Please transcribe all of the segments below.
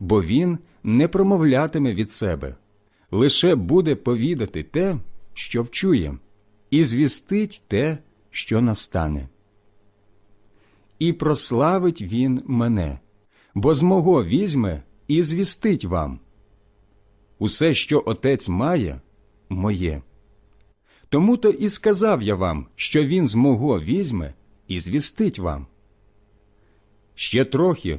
бо він не промовлятиме від себе, лише буде повідати те, що вчує, і звістить те, що настане. І прославить він мене, бо з мого візьме і звістить вам. Усе, що отець має, моє. Тому то і сказав я вам, що він з мого візьме і звістить вам. Ще трохи,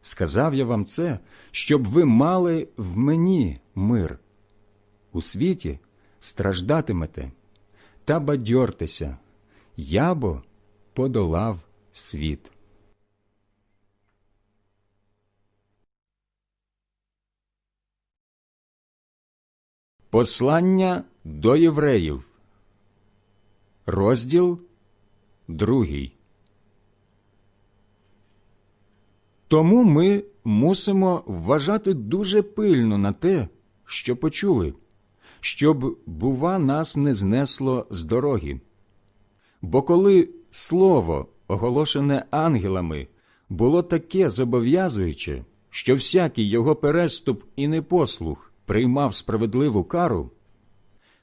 Сказав я вам це, щоб ви мали в мені мир. У світі страждатимете, та бадьортеся, я бо подолав світ. Послання до євреїв, розділ другий. Тому ми мусимо вважати дуже пильно на те, що почули, щоб, бува, нас не знесло з дороги. Бо коли слово, оголошене ангелами, було таке зобов'язуюче, що всякий його переступ і непослух приймав справедливу кару,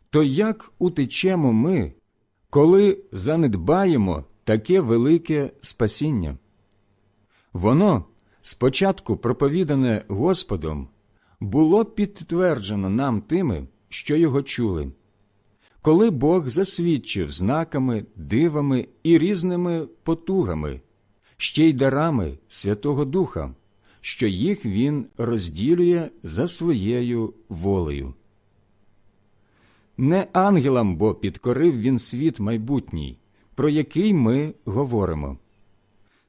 то як утечемо ми, коли занедбаємо таке велике спасіння? Воно, спочатку проповідане Господом, було підтверджено нам тими, що його чули. Коли Бог засвідчив знаками, дивами і різними потугами, ще й дарами Святого Духа, що їх Він розділює за своєю волею. Не ангелам бо підкорив він світ майбутній, про який ми говоримо.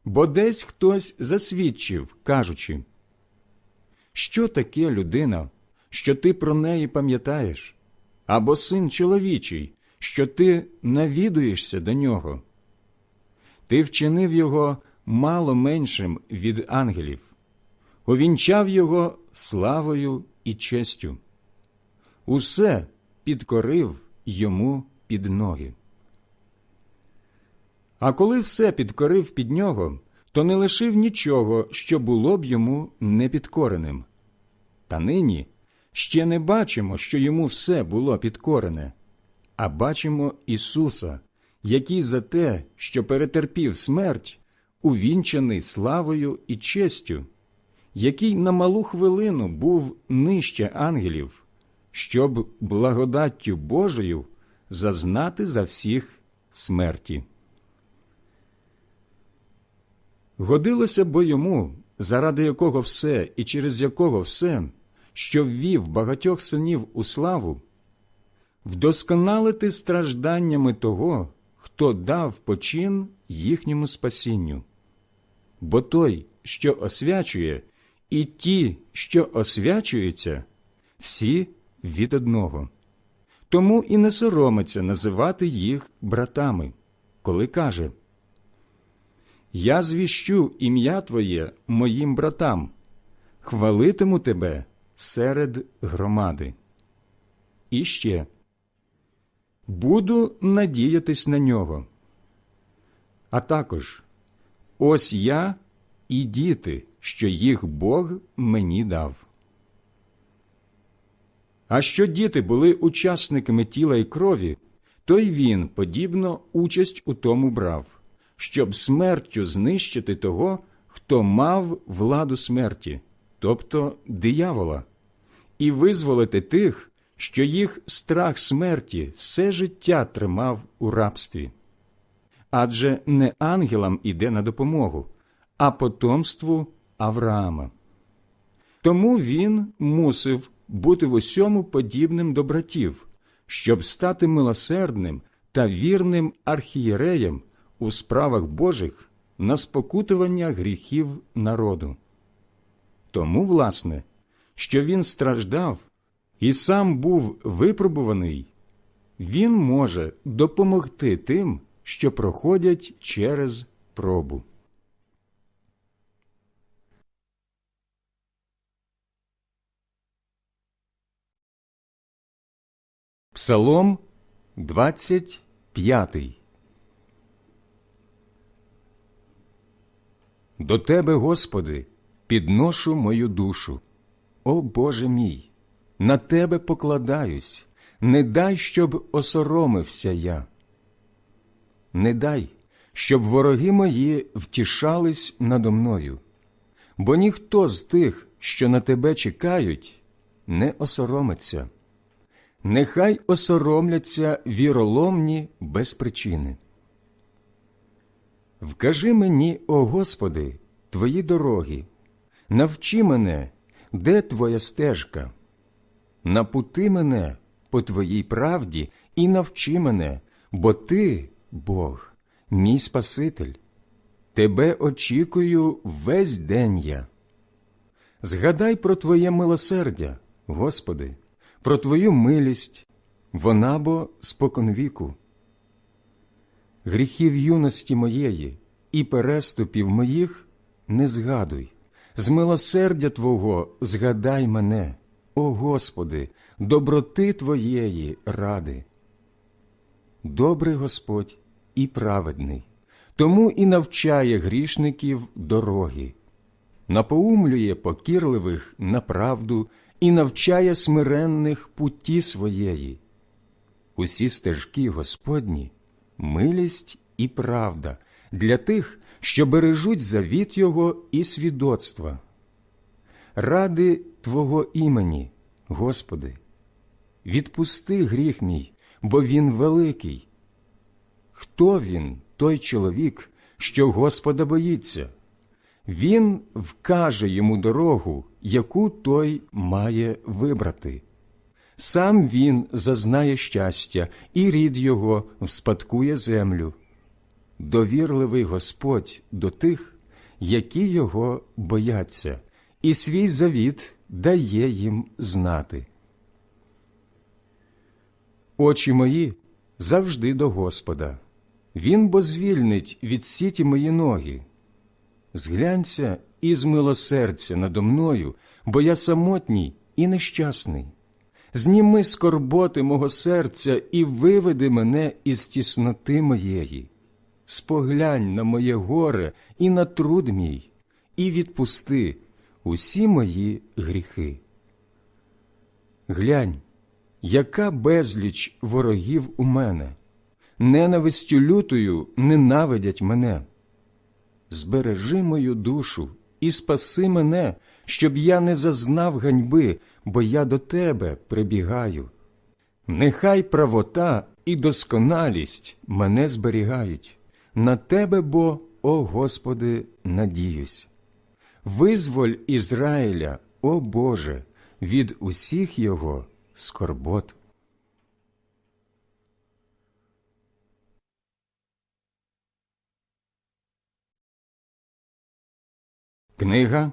Бо десь хтось засвідчив, кажучи, що таке людина, що ти про неї пам'ятаєш, або син чоловічий, що ти навідуєшся до нього. Ти вчинив його мало меншим від ангелів, увінчав його славою і честю. Усе підкорив йому під ноги. А коли все підкорив під нього, то не лишив нічого, що було б йому непідкореним. Та нині ще не бачимо, що йому все було підкорене, а бачимо Ісуса, який за те, що перетерпів смерть, увінчаний славою і честю, який на малу хвилину був нижче ангелів, щоб благодаттю Божою зазнати за всіх смерті. Годилося бо йому, заради якого все і через якого все, що ввів багатьох синів у славу, вдосконалити стражданнями того, хто дав почин їхньому спасінню. Бо той, що освячує, і ті, що освячуються, всі від одного. Тому і не соромиться називати їх братами, коли каже Я звіщу ім'я Твоє моїм братам, хвалитиму тебе серед громади. І ще буду надіятись на нього. А також ось я і діти, що їх Бог мені дав. А що діти були учасниками тіла і крові, то й він, подібно, участь у тому брав, щоб смертю знищити того, хто мав владу смерті, тобто диявола, і визволити тих, що їх страх смерті все життя тримав у рабстві. Адже не ангелам іде на допомогу, а потомству Авраама. Тому він мусив бути в усьому подібним до братів, щоб стати милосердним та вірним архієреєм у справах Божих на спокутування гріхів народу. Тому, власне, що він страждав, і сам був випробуваний, він може допомогти тим, що проходять через пробу. Псалом 25 До Тебе, Господи, підношу мою душу. О Боже мій, на Тебе покладаюсь, не дай, щоб осоромився я. Не дай, щоб вороги мої втішались надо мною, бо ніхто з тих, що на тебе чекають, не осоромиться. Нехай осоромляться віроломні без причини. Вкажи мені, о Господи, твої дороги, навчи мене, де твоя стежка, напути мене по твоїй правді і навчи мене, бо ти, Бог, мій Спаситель. Тебе очікую весь день я. Згадай про Твоє милосердя, Господи, про Твою милість, вона бо споконвіку. Гріхів юності моєї і переступів моїх не згадуй, з милосердя Твого згадай мене, о Господи, доброти Твоєї ради. Добрий Господь і праведний, тому і навчає грішників дороги, напоумлює покірливих на правду і навчає смиренних путі своєї. Усі стежки Господні, милість і правда для тих, що бережуть завіт Його і свідоцтва. Ради Твого імені, Господи, відпусти гріх мій, бо він великий. Хто він, той чоловік, що Господа боїться? Він вкаже йому дорогу, яку той має вибрати. Сам він зазнає щастя, і рід його вспадкує землю. Довірливий Господь до тих, які його бояться, і свій завіт дає їм знати. Очі мої завжди до Господа. Він бо звільнить від сіті мої ноги. Зглянься і змилосердя надо мною, бо я самотній і нещасний. Зніми скорботи мого серця і виведи мене із тісноти моєї. Споглянь на моє горе і на труд мій, і відпусти усі мої гріхи. Глянь, яка безліч ворогів у мене, ненавистю лютою ненавидять мене. Збережи мою душу і спаси мене, щоб я не зазнав ганьби, бо я до тебе прибігаю. Нехай правота і досконалість мене зберігають, на тебе бо, о Господи, надіюсь. Визволь Ізраїля, о Боже, від усіх його скорбот. Книга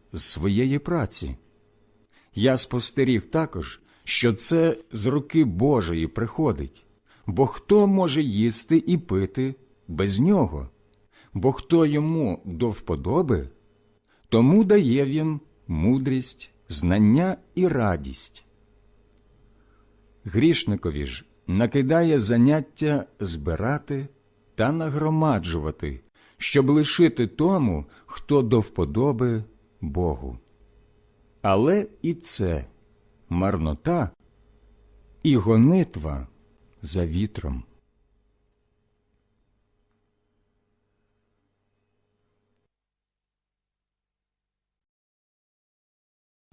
своєї праці. Я спостеріг також, що це з руки Божої приходить, бо хто може їсти і пити без нього, бо хто йому до вподоби, тому дає він мудрість, знання і радість. Грішникові ж накидає заняття збирати та нагромаджувати, щоб лишити тому, хто до вподоби Богу. Але і це марнота і гонитва за вітром.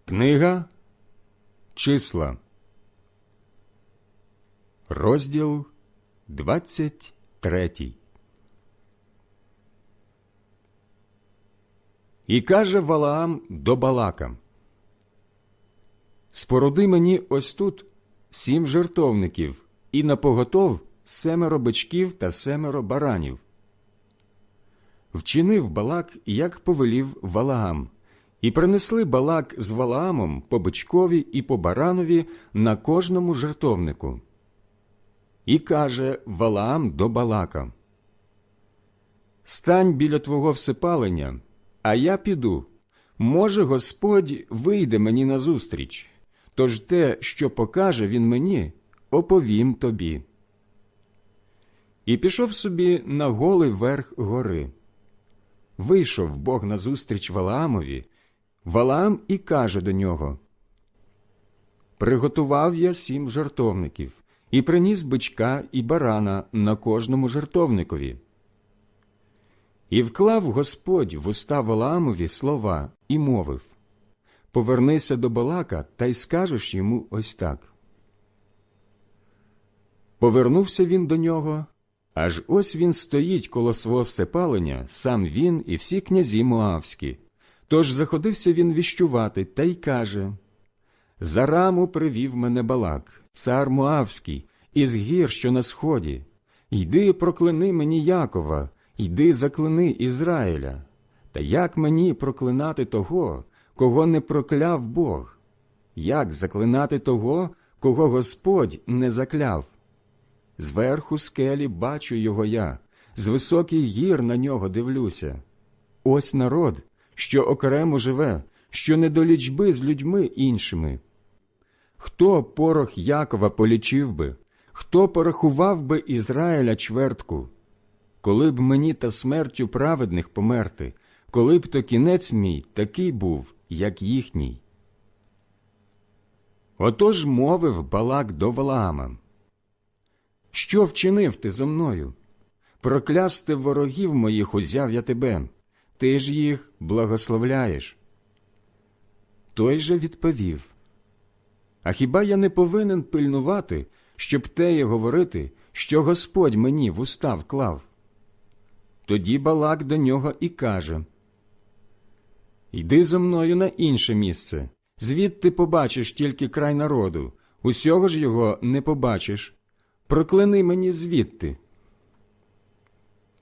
Книга Числа, розділ 23 І каже Валаам до Балака Спороди мені ось тут сім жертовників, і напоготов семеро бичків та семеро баранів. Вчинив Балак, як повелів Валаам, і принесли Балак з Валаамом по бичкові і по баранові на кожному жертовнику. І каже Валаам до Балака Стань біля твого всипалення, а я піду. Може, Господь вийде мені назустріч, тож те, що покаже він мені, оповім тобі. І пішов собі на голий верх гори. Вийшов Бог назустріч Валаамові, Валаам і каже до нього Приготував я сім жартовників і приніс бичка і барана на кожному жартовникові. І вклав Господь в уста Валаамові слова і мовив Повернися до Балака та й скажеш йому ось так. Повернувся він до нього, аж ось він стоїть коло свого всепалення, сам він і всі князі Моавські. Тож заходився він віщувати та й каже За раму привів мене Балак, цар Моавський, із гір, що на сході. Йди проклини мені Якова, йди заклини Ізраїля. Та як мені проклинати того, кого не прокляв Бог? Як заклинати того, кого Господь не закляв? Зверху скелі бачу його я, з високих гір на нього дивлюся. Ось народ, що окремо живе, що не до лічби з людьми іншими. Хто порох Якова полічив би, хто порахував би Ізраїля чвертку? Коли б мені та смертю праведних померти, коли б то кінець мій такий був, як їхній. Отож мовив Балак до Валаама. Що вчинив ти зо мною? Проклясти ворогів моїх узяв я тебе, ти ж їх благословляєш. Той же відповів А хіба я не повинен пильнувати, щоб теє говорити, що Господь мені в уста вклав? Тоді Балак до нього і каже Йди зо мною на інше місце, звідти побачиш тільки край народу, усього ж його не побачиш. Прокляни мені звідти.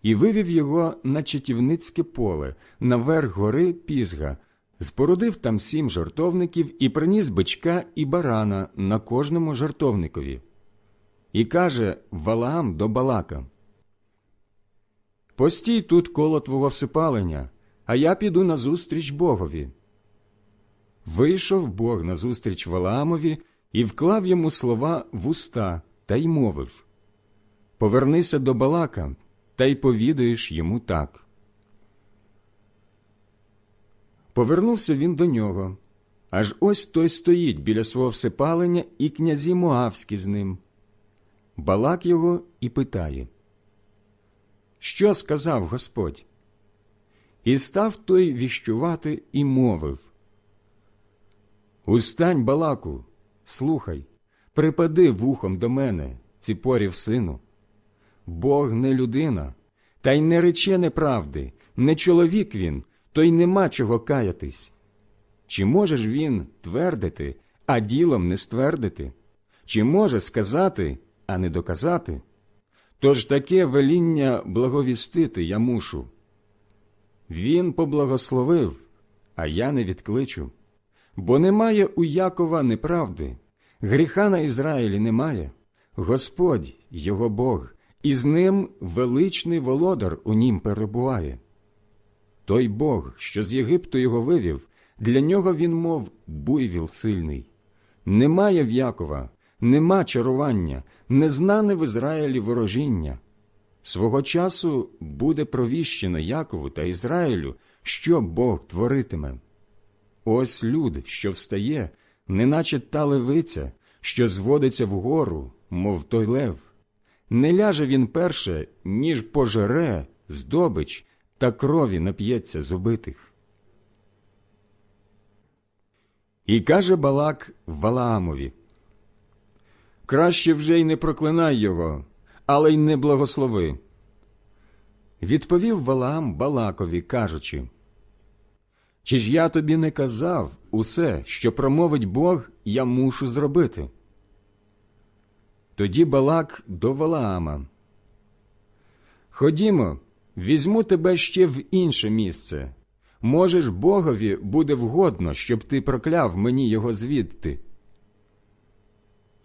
І вивів його на чатівницьке поле, на верх гори Пізга, спорудив там сім жартовників і приніс бичка і барана на кожному жартовникові. І каже Валаам до Балака Постій тут коло твого всипалення, а я піду назустріч Богові. Вийшов Бог назустріч Валаамові і вклав йому слова в уста та й мовив Повернися до Балака, та й повідаєш йому так. Повернувся він до нього. Аж ось той стоїть біля свого всипалення, і князі Моавські з ним. Балак його і питає Що сказав Господь? І став той віщувати і мовив Устань, Балаку, слухай, припади вухом до мене, ціпорів сину. Бог не людина, та й не рече неправди, не чоловік він, то й нема чого каятись. Чи можеш він твердити, а ділом не ствердити? Чи може сказати, а не доказати? Тож таке веління благовістити я мушу. Він поблагословив, а я не відкличу, бо немає у Якова неправди, гріха на Ізраїлі немає, Господь його Бог, і з ним величний володар у нім перебуває. Той Бог, що з Єгипту його вивів, для нього він, мов буйвіл сильний. Немає в Якова, нема чарування, незнане в Ізраїлі ворожіння. свого часу буде провіщено Якову та Ізраїлю, що Бог творитиме. Ось люд, що встає, неначе та левиця, що зводиться вгору, мов той лев. Не ляже він перше, ніж пожере здобич та крові нап'ється з убитих. І каже Балак Валаамові, Краще вже й не проклинай його, але й не благослови. Відповів Валаам Балакові, кажучи, Чи ж я тобі не казав усе, що промовить Бог, я мушу зробити? Тоді Балак до Валаама. Ходімо, візьму тебе ще в інше місце. Можеш, Богові буде вгодно, щоб ти прокляв мені його звідти.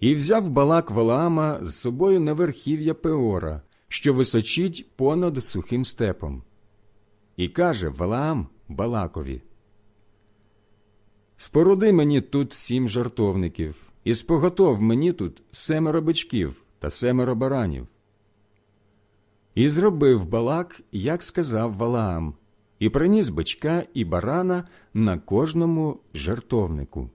І взяв Балак Валаама з собою на верхів'я Пеора, що височить понад сухим степом. І каже Валаам Балакові, Споруди мені тут сім жартовників, і споготов мені тут семеро бичків та семеро баранів. І зробив Балак, як сказав Валаам, і приніс бичка і барана на кожному жартовнику.